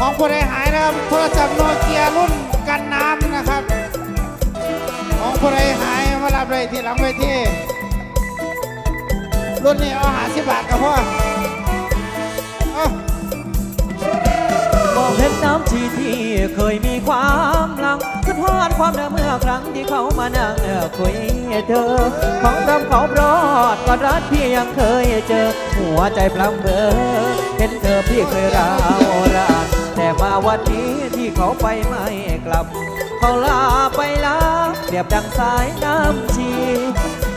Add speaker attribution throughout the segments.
Speaker 1: ของผู้ใดหายนะครับ โทรศัพท์โนเกียรุ่นกันน้ำนะครับ ของผู้ใดหายมารับเลยที่หลังเวทีรุ่นนี้เอาหาสิบบาทกับพ่อเอา
Speaker 2: บอกเห็นน้ำชีที่เคยมีความหลังคือทอดความเดิมเมื่อครั้งที่เขามานั่งเคุยเธอ ของรำเขารอดกอดรัดพี่ยังเคยเจอ หัวใจพลังเบอเห็นเธอพี่เคยราวรา มาวันนี้ที่เขาไปไม่กลับ เขาลาไปลาเรียบดังสายน้ำชี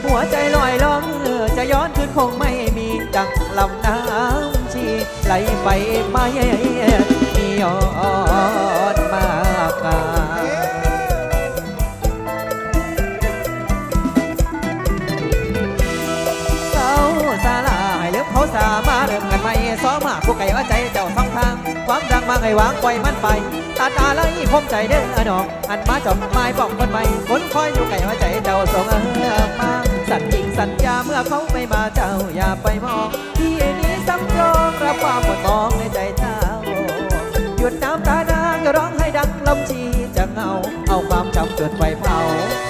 Speaker 2: หัวใจลอยล่องเออจะย้อนคืนคงไม่มีดังลำน้ำชีไหลไปไม่มีย้อนมากาเศร้าสาลายเลือกเขาสามาเริ่มกันใหม่ซ้อมมาผู้ไก่ว่าใจเจ้าสองทางความ มาให้วางปล่อยมันไปตาตาเลยคมใจเด้อดอกอันมาจอบไม้บอกคนใหม่คนคอยอยู่ไก่ว่าใจเจ้าส่งเออมาสัญญิงสัญญาเมื่อเขาไม่มาเจ้าอย่าไปมอง ที่นี้สำรองรับความหมดมองในใจเจ้าหยุดน้ำตานางร้องให้ดังลำชีจะเหงาเอาความจำจนไฟเผา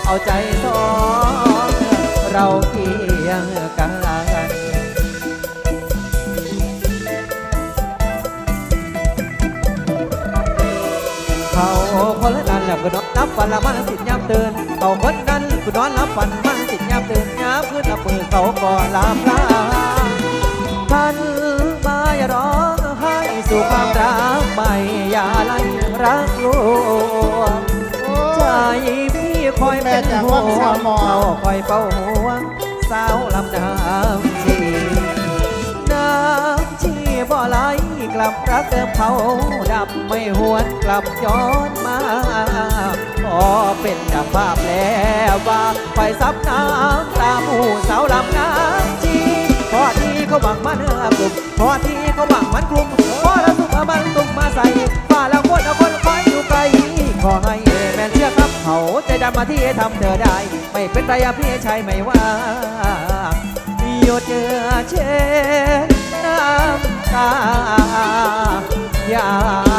Speaker 2: เอาใจ คนละนั้นแหละก็นอนนับฝันละมันสิยามตื่นเขาคนนั้นก็นอนรับฝันมันสิยามตื่นยามขึ้นละมือเขาก็ลาพลาท่านมาอย่าร้องไห้สู่ความรักใหม่อย่าไล่รักลวงใจพี่คอยเป็นห่วงเขาคอยเฝ้าห่วงสาวลำน้ำชี ลับรักเดิมเขาดับไม่หวนกลับย้อนมาพอเป็นดับภาพแล้วว่าไฟซับน้ำตามหูสาวลำน้ำชีพอที่เขาบังมาเนื้อกลุ่มพอที่เขาบังมันกลุ่มพอเราสุกมาบันตุกมาใส่ฝ่าแล้วคนเอาคนคอยอยู่ไกลขอให้แม่นเชื่อครับเขาใจดำมาที่ทำเธอได้ ไม่เป็นไรพี่ชายไม่ว่าหยดเหงื่อเช็ ตาอย่า